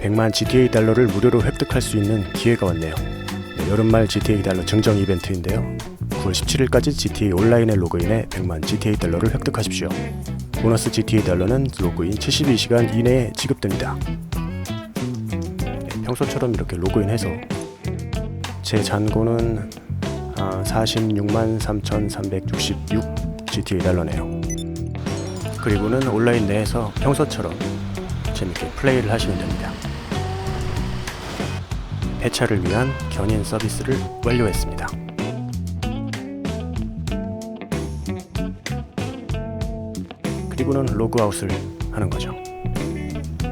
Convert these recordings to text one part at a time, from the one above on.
100만 GTA 달러를 무료로 획득할 수 있는 기회가 왔네요. 네, 여름말 GTA 달러 증정 이벤트인데요. 9월 17일까지 GTA 온라인에 로그인해 100만 GTA 달러를 획득하십시오. 보너스 GTA 달러는 로그인 72시간 이내에 지급됩니다. 네, 평소처럼 이렇게 로그인해서 제 잔고는 아, 46만 3,366 GTA 달러네요. 그리고는 온라인 내에서 평소처럼 재밌게 플레이를 하시면 됩니다. 폐차를 위한 견인 서비스를 완료했습니다. 그리고는 로그아웃을 하는 거죠.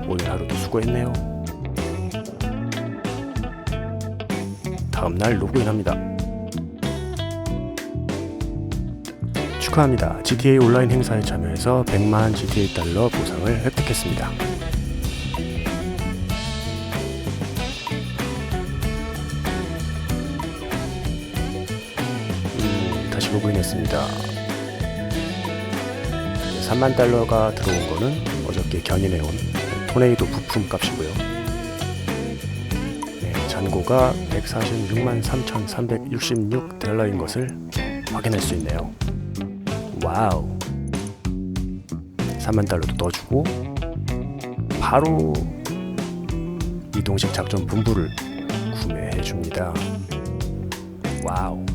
오늘 하루도 수고했네요. 다음 날 로그인합니다. 축하합니다. GTA 온라인 행사에 참여해서 100만 GTA 달러 보상을 획득했습니다. 다시 로그인했습니다. 3만 달러가 들어온 거는 어저께 견인해온 토네이도 부품 값이고요. 네, 잔고가 146만 3,366 달러인 것을 확인할 수 있네요. 와우. 3만 달러도 넣어주고 바로 이동식 작전 분부를 구매해 줍니다. 와우.